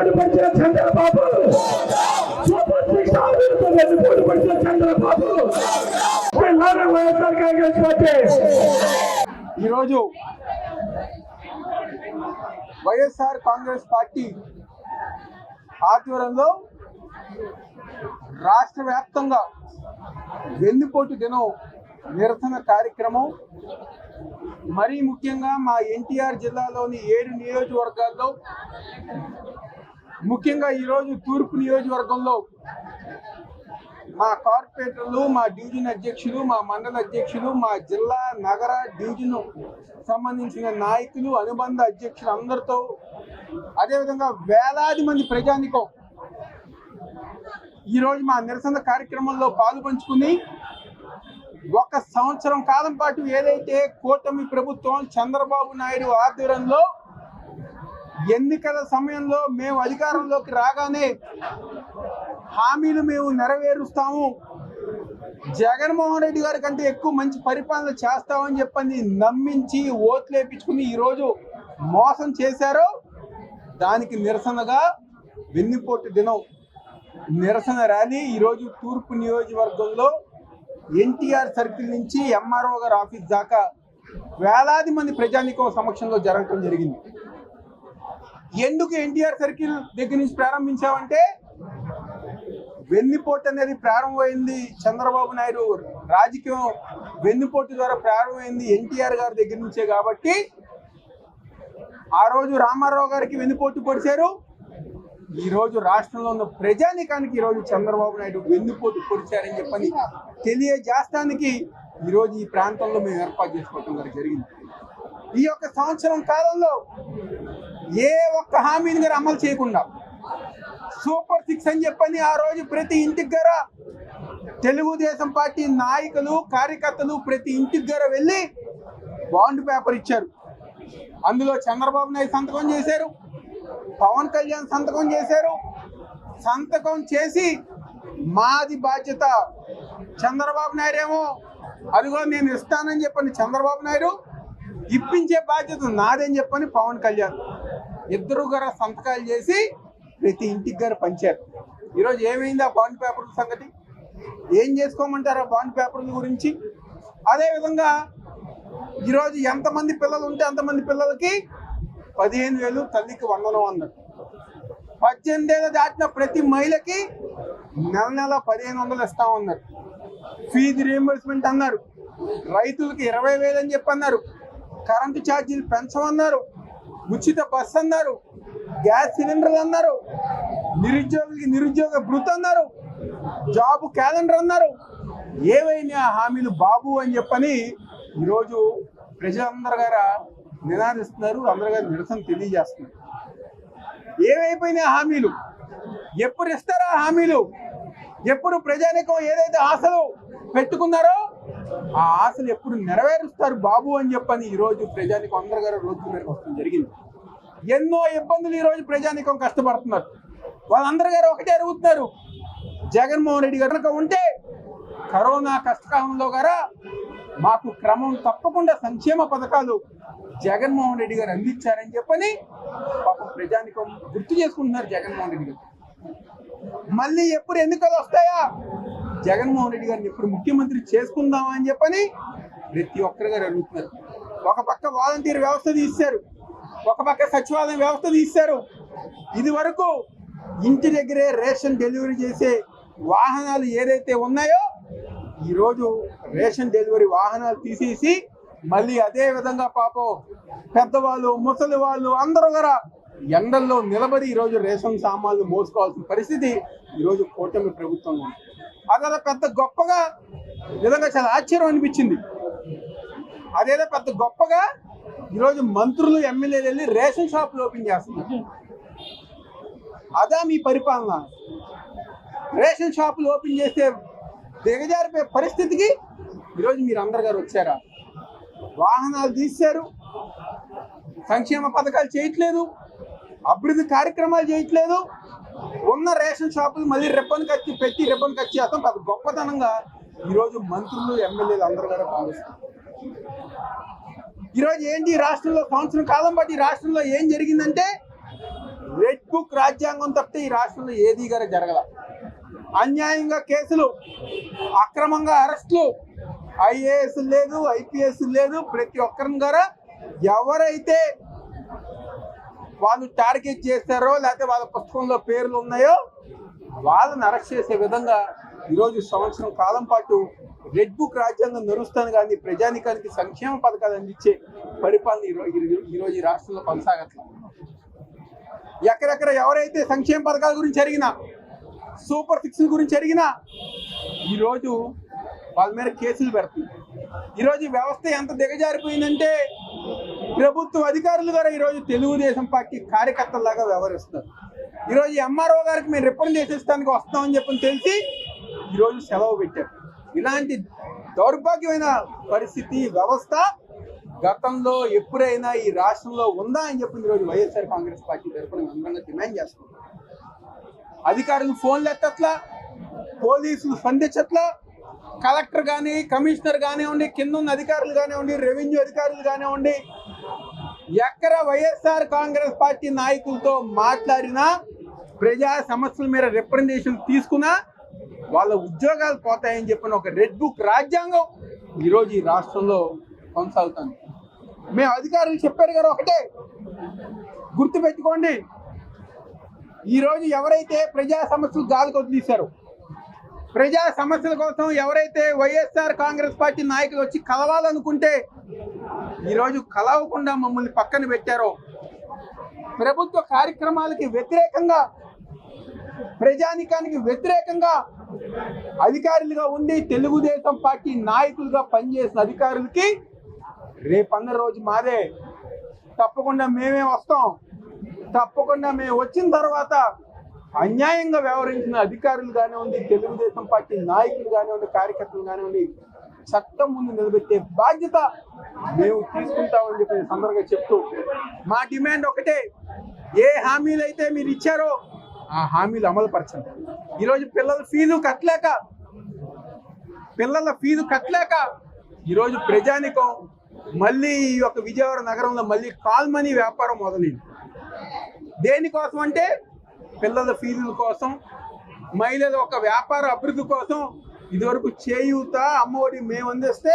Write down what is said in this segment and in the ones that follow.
వెన్నుపోటు పడిచిన Chandrababu. Super six హామీలతో వెన్నుపోటు పడిచిన చంద్రబాబు. పిల్లలు వైఎస్ఆర్ కాంగ్రెస్ పార్టీ. ఈరోజు వైఎస్ఆర్ కాంగ్రెస్ పార్టీ ఆధ్వర్యంలో రాష్ట్ర వ్యాప్తంగా వెన్నుపోటు దినం నిరసన కార్యక్రమం. మరీ ముఖ్యంగా మా ఎన్టీఆర్ జిల్లాలోని ఏడు నియోజకవర్గాల్లో ముఖ్యంగా ఈరోజు తూర్పు నియోజకవర్గంలో మా కార్పొరేటర్లు మా డివిజన్ అధ్యక్షులు మా మండల అధ్యక్షులు మా జిల్లా నగర డివిజన్ సంబంధించిన నాయకులు అనుబంధ అధ్యక్షులు అందరితో అదేవిధంగా వేలాది మంది ప్రజానికం ఈరోజు మా నిరసన కార్యక్రమంలో పాలు పంచుకుని ఒక సంవత్సరం కాలం పాటు ఏదైతే కూటమి ప్రభుత్వం చంద్రబాబు నాయుడు ఆధ్వర్యంలో ఎన్నికల సమయంలో మేము అధికారంలోకి రాగానే హామీలు మేము నెరవేరుస్తాము. జగన్మోహన్ రెడ్డి గారి కంటే ఎక్కువ మంచి పరిపాలన చేస్తామని చెప్పని నమ్మించి ఓట్లు వేపించుకుని ఈరోజు మోసం చేశారో. దానికి నిరసనగా వెన్నుపోటు దినం నిరసన ర్యాలీ ఈరోజు తూర్పు నియోజకవర్గంలో ఎన్టీఆర్ సర్కిల్ నుంచి ఎంఆర్ఓ గారి ఆఫీస్ దాకా వేలాది మంది ప్రజానికం సమక్షంలో జరగటం జరిగింది. ఎందుకు ఎన్టీఆర్ సర్కిల్ దగ్గర నుంచి ప్రారంభించామంటే వెన్నుపోటు అనేది ప్రారంభమైంది చంద్రబాబు నాయుడు రాజకీయం వెన్నుపోటు ద్వారా ప్రారంభమైంది ఎన్టీఆర్ గారి దగ్గర నుంచే కాబట్టి ఆ రోజు రామారావు గారికి వెన్నుపోటు పొడిచారు. ఈ రోజు రాష్ట్రంలో ఉన్న ప్రజానికానికి ఈ రోజు చంద్రబాబు నాయుడు వెన్నుపోటు పొడిచారని చెప్పని తెలియజేస్తానికి ఈ రోజు ఈ ప్రాంతంలో మేము ఏర్పాటు చేసుకోవటం జరిగింది. ఈ యొక్క సంవత్సరం కాలంలో ఏ ఒక్క హామీని గారు అమలు చేయకుండా సూపర్ సిక్స్ అని చెప్పని ఆ రోజు ప్రతి ఇంటికి దగ్గర తెలుగుదేశం పార్టీ నాయకులు కార్యకర్తలు ప్రతి ఇంటికి దగ్గర వెళ్ళి బాండ్ పేపర్ ఇచ్చారు. అందులో చంద్రబాబు నాయుడు సంతకం చేశారు పవన్ కళ్యాణ్ సంతకం చేశారు. సంతకం చేసి మాది బాధ్యత. చంద్రబాబు నాయుడు ఏమో అదిగో నేను ఇస్తానని చెప్పని చంద్రబాబు నాయుడు ఇప్పించే బాధ్యత నాదని చెప్పని పవన్ కళ్యాణ్. ఇద్దరు గారు సంతకాలు చేసి ప్రతి ఇంటికి గారు పంచారు. ఈరోజు ఏమైంది ఆ బాండ్ పేపర్ల సంగతి? ఏం చేసుకోమంటారు ఆ బాండ్ పేపర్ల గురించి? అదేవిధంగా ఈరోజు ఎంతమంది పిల్లలు ఉంటే అంతమంది పిల్లలకి పదిహేను వేలు తల్లికి వందనం అన్నారు పద్దెనిమిది ఏళ్ళు దాటిన ప్రతి మహిళకి నెల నెల పదిహేను వందలు ఇస్తామన్నారు ఫీజు రియంబర్స్మెంట్ అన్నారు. రైతులకి ఇరవై వేలు అని చెప్పి అన్నారు. కరెంటు ఛార్జీలు పెంచమన్నారు. ఉచిత బస్ అన్నారు. గ్యాస్ సిలిండర్లు అన్నారు. నిరుద్యోగులకి నిరుద్యోగ భృతి అన్నారు. జాబ్ క్యాలెండర్ అన్నారు. ఏవైనా హామీలు బాబు అని చెప్పని ఈరోజు ప్రజలందరి గార నినాదిస్తున్నారు. అందరి గారు నిరసన తెలియజేస్తున్నారు. ఏమైపోయినాయి హామీలు? ఎప్పుడు ఇస్తారా ఆ హామీలు? ఎప్పుడు ప్రజానికం ఏదైతే ఆశలు పెట్టుకున్నారో ఆ ఆశలు ఎప్పుడు నెరవేరుస్తారు బాబు అని చెప్పని ఈరోజు ప్రజానికం అందరి గారు రోజు మేరకు వస్తుంది జరిగింది. ఎన్నో ఇబ్బందులు ఈరోజు ప్రజానికం కష్టపడుతున్నారు. వాళ్ళందరి గారు ఒకటే అడుగుతున్నారు. జగన్మోహన్ రెడ్డి గారు కనుక ఉంటే కరోనా కష్టకాలంలో గారా మాకు క్రమం తప్పకుండా సంక్షేమ పథకాలు జగన్మోహన్ రెడ్డి గారు అందించారని చెప్పని పాపం ప్రజానికం గుర్తు చేసుకుంటున్నారు జగన్మోహన్ రెడ్డి గారు. మళ్ళీ ఎప్పుడు ఎన్నికలు వస్తాయా? జగన్మోహన్ రెడ్డి గారిని ఇప్పుడు ముఖ్యమంత్రి చేసుకుందామా అని చెప్పని ప్రతి ఒక్కరి గారు అడుగుతున్నారు. ఒక పక్క వాలంటీర్ వ్యవస్థ తీశారు. ఒక పక్క సచివాలయం వ్యవస్థ తీశారు. ఇది వరకు ఇంటి దగ్గరే రేషన్ డెలివరీ చేసే వాహనాలు ఏదైతే ఉన్నాయో ఈరోజు రేషన్ డెలివరీ వాహనాలు తీసేసి మళ్ళీ అదే విధంగా పాపం పెద్దవాళ్ళు ముసలి వాళ్ళు అందరూ కూడా ఎండల్లో నిలబడి ఈరోజు రేషన్ సామాన్లు మోసుకోవాల్సిన పరిస్థితి ఈరోజు కూటమి ప్రభుత్వంలో ఉంది. అదే పెద్ద గొప్పగా నిజంగా చాలా ఆశ్చర్యం అనిపించింది. అదేదో పెద్ద గొప్పగా ఈరోజు మంత్రులు ఎమ్మెల్యేలు వెళ్ళి రేషన్ షాపులు ఓపెన్ చేస్తున్నారు. అదా మీ పరిపాలన. రేషన్ షాపులు ఓపెన్ చేస్తే దిగజారిపోయే పరిస్థితికి ఈరోజు మీరు అందరు గారు వచ్చారా? వాహనాలు తీశారు. సంక్షేమ పథకాలు చేయట్లేదు. అభివృద్ధి కార్యక్రమాలు చేయట్లేదు. ఉన్న రేషన్ షాపులు మళ్ళీ రిబ్బన్ కచ్చి పెట్టి రిబ్బన్ కచ్చి చేస్తాం. అది గొప్పతనంగా ఈరోజు మంత్రులు ఎమ్మెల్యేలు అందరూ కూడా భావిస్తారు ఈరోజు ఏంటి రాష్ట్రంలో సంవత్సరం కాలం బట్టి ఈ రాష్ట్రంలో ఏం జరిగిందంటే రెడ్ బుక్ రాజ్యాంగం తప్పితే ఈ రాష్ట్రంలో ఏది గారే జరగల. అన్యాయంగా కేసులు అక్రమంగా అరెస్టులు ఐఏఎస్ లేదు ఐపీఎస్ లేదు. ప్రతి ఒక్కరిని గారా ఎవరైతే వాళ్ళు టార్గెట్ చేస్తారో లేకపోతే వాళ్ళ పుస్తకంలో పేర్లు ఉన్నాయో వాళ్ళని అరెస్ట్ చేసే విధంగా ఈరోజు సంవత్సరం కాలం పాటు రెడ్ బుక్ రాజ్యాంగం నడుస్తాను కానీ ప్రజానికానికి సంక్షేమ పథకాలు అందించే పరిపాలన ఈరోజు ఈరోజు ఈ రాష్ట్రంలో కొనసాగట్లేదు ఎక్కడెక్కడ ఎవరైతే సంక్షేమ పథకాల గురించి అడిగినా సూపర్ సిక్స్ గురించి అడిగినా ఈరోజు వాళ్ళ మీద కేసులు పెడుతుంది ఈరోజు వ్యవస్థ ఎంత దిగజారిపోయిందంటే ప్రభుత్వ అధికారులు కూడా ఈరోజు తెలుగుదేశం పార్టీ కార్యకర్తలాగా వ్యవహరిస్తున్నారు. ఈరోజు ఎంఆర్ఓ గారికి మేము రిపోర్ట్ చేసేస్తానికి వస్తామని చెప్పని తెలిసి ఈరోజు సెలవు పెట్టారు. ఇలాంటి దౌర్భాగ్యమైన పరిస్థితి వ్యవస్థ గతంలో ఎప్పుడైనా ఈ రాష్ట్రంలో ఉందా అని చెప్పి ఈరోజు వైఎస్ఆర్ కాంగ్రెస్ పార్టీ తరఫున అందరంగా డిమాండ్ చేస్తున్నాం అధికారులు ఫోన్లు ఎత్తట్లా పోలీసులు స్పందించట్లా కలెక్టర్ కానీ కమిషనర్ కానివ్వండి కింద ఉన్న అధికారులు కానివ్వండి రెవెన్యూ అధికారులు కానివ్వండి ఎక్కడ వైఎస్ఆర్ కాంగ్రెస్ పార్టీ నాయకులతో మాట్లాడినా ప్రజా సమస్యల మీద రిప్రజెంటేషన్ తీసుకున్నా వాళ్ళ ఉద్యోగాలు పోతాయని చెప్పిన ఒక రెడ్ బుక్ రాజ్యాంగం ఈరోజు ఈ రాష్ట్రంలో కొనసాగుతుంది. మేము అధికారులు చెప్పారు కదా ఒకటే గుర్తుపెట్టుకోండి ఈరోజు ఎవరైతే ప్రజా సమస్యలు గాలికి వదిలేశారో ప్రజా సమస్యల కోసం ఎవరైతే వైఎస్ఆర్ కాంగ్రెస్ పార్టీ నాయకులు వచ్చి కలవాలనుకుంటే ఈరోజు కలవకుండా మమ్మల్ని పక్కన పెట్టారో. ప్రభుత్వ కార్యక్రమాలకి వ్యతిరేకంగా ప్రజానికానికి వ్యతిరేకంగా అధికారులుగా ఉండి తెలుగుదేశం పార్టీ నాయకులుగా పనిచేసిన అధికారులకి రేపన్న రోజు మాదే. తప్పకుండా మేమే వస్తాం. తప్పకుండా మేము వచ్చిన తర్వాత అన్యాయంగా వ్యవహరించిన అధికారులు కానివ్వండి తెలుగుదేశం పార్టీ నాయకులు కానివ్వండి కార్యకర్తలు కానివ్వండి చట్టం ముందు నిలబెట్టే బాధ్యత మేము తీసుకుంటామని చెప్పి సందర్భంగా చెప్తూ మా డిమాండ్ ఒకటే ఏ హామీలు అయితే మీరు ఇచ్చారో ఆ హామీలు అమలు పరచండి ఈరోజు పిల్లల ఫీజు కట్టలేక పిల్లల ఫీజు కట్టలేక ఈరోజు ప్రజానికం మళ్ళీ ఈ యొక్క విజయవాడ నగరంలో మళ్ళీ కాల్ మనీ వ్యాపారం మొదలైంది. దేనికోసం అంటే పిల్లల ఫీజుల కోసం మహిళల ఒక వ్యాపార అభివృద్ధి కోసం ఇదివరకు చేయూత అమ్మఒడి మేము అందిస్తే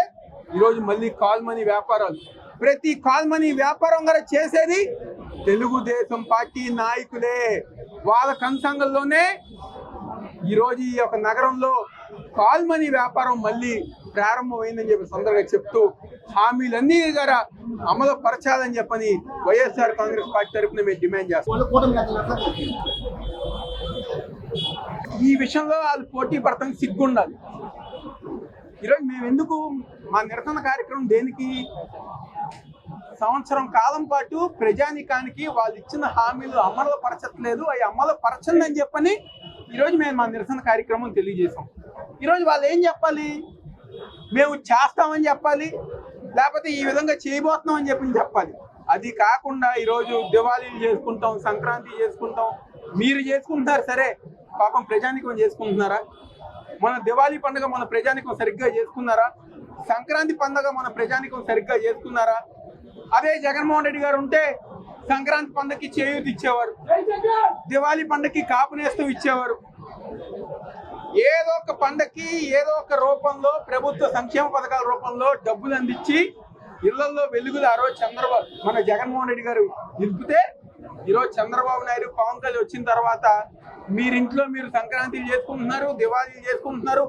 ఈరోజు మళ్ళీ కాల్ మనీ వ్యాపారాలు. ప్రతి కాల్ మనీ వ్యాపారం కూడా చేసేది తెలుగుదేశం పార్టీ నాయకులే. వాళ్ళ కన్సంగంలోనే ఈరోజు ఈ యొక్క నగరంలో కాల్ మనీ వ్యాపారం మళ్ళీ ప్రారంభమైందని చెప్పి సందర్భంగా చెప్తూ హామీలన్నీ గారా అమలు పరచాలని చెప్పని వైఎస్ఆర్ కాంగ్రెస్ పార్టీ తరఫున మేము డిమాండ్ చేస్తాం ఈ విషయంలో వాళ్ళు పోటీ పడతానికి సిగ్గుండాలి. ఈరోజు మేము ఎందుకు మా నిరసన కార్యక్రమం దేనికి? సంవత్సరం కాలం పాటు ప్రజానికానికి వాళ్ళు ఇచ్చిన హామీలు అమలు పరచట్లేదు. అవి అమలు పరచండి అని చెప్పని ఈరోజు మేము మా నిరసన కార్యక్రమం తెలియజేసాం ఈరోజు వాళ్ళు ఏం చెప్పాలి? మేము చేస్తామని చెప్పాలి. లేకపోతే ఈ విధంగా చేయబోతున్నాం అని చెప్పి చెప్పాలి. అది కాకుండా ఈరోజు దివాళీలు చేసుకుంటాం సంక్రాంతి చేసుకుంటాం. మీరు చేసుకుంటున్నారు సరే. పాపం ప్రజానికం చేసుకుంటున్నారా? మన దివాళీ పండుగ మన ప్రజానికం సరిగ్గా చేసుకున్నారా? సంక్రాంతి పండుగ మన ప్రజానికం సరిగ్గా చేసుకున్నారా? అదే జగన్మోహన్ రెడ్డి గారు ఉంటే సంక్రాంతి పండుగకి చేయూతి ఇచ్చేవారు. దివాళీ పండుగకి కాపునేస్తూ ఇచ్చేవారు. ఏదో ఒక పండక్కి ఏదో ఒక రూపంలో ప్రభుత్వ సంక్షేమ పథకాల రూపంలో డబ్బులు అందించి ఇళ్ళలో వెలుగులు ఆ రోజు చంద్రబాబు మన జగన్మోహన్ రెడ్డి గారు నిలిపితే ఈరోజు చంద్రబాబు నాయుడు పవన్ కళ్యాణ్ వచ్చిన తర్వాత మీరు ఇంట్లో మీరు సంక్రాంతి చేసుకుంటున్నారు దివాళీలు చేసుకుంటున్నారు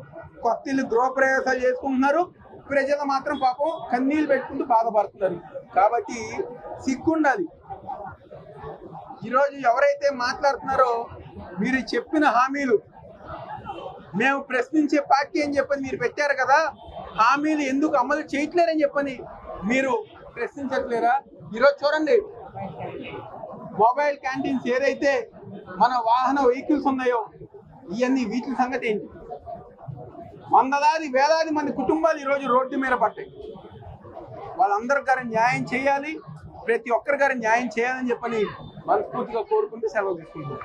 కొత్త ఇల్లు గృహప్రవేశాలు చేసుకుంటున్నారు. ప్రజలు మాత్రం పాపం కన్నీళ్ళు పెట్టుకుంటూ బాధపడుతున్నారు. కాబట్టి సిగ్గుండాలి. ఈరోజు ఎవరైతే మాట్లాడుతున్నారో మీరు చెప్పిన హామీలు మేము ప్రశ్నించే పార్టీ అని చెప్పని మీరు పెట్టారు కదా హామీలు ఎందుకు అమలు చేయట్లేరని చెప్పని మీరు ప్రశ్నించట్లేరా? ఈరోజు చూడండి మొబైల్ క్యాంటీన్స్ ఏదైతే మన వాహన వెహికల్స్ ఉన్నాయో? ఇవన్నీ వీటి సంగతి ఏంటి? వందలాది వేలాది మంది కుటుంబాలు ఈరోజు రోడ్డు మీద పట్టాయి వాళ్ళందరి గారు న్యాయం చేయాలి ప్రతి ఒక్కరి గారు న్యాయం చేయాలని చెప్పని మనస్ఫూర్తిగా కోరుకుంటూ సెలవు తీసుకుంటారు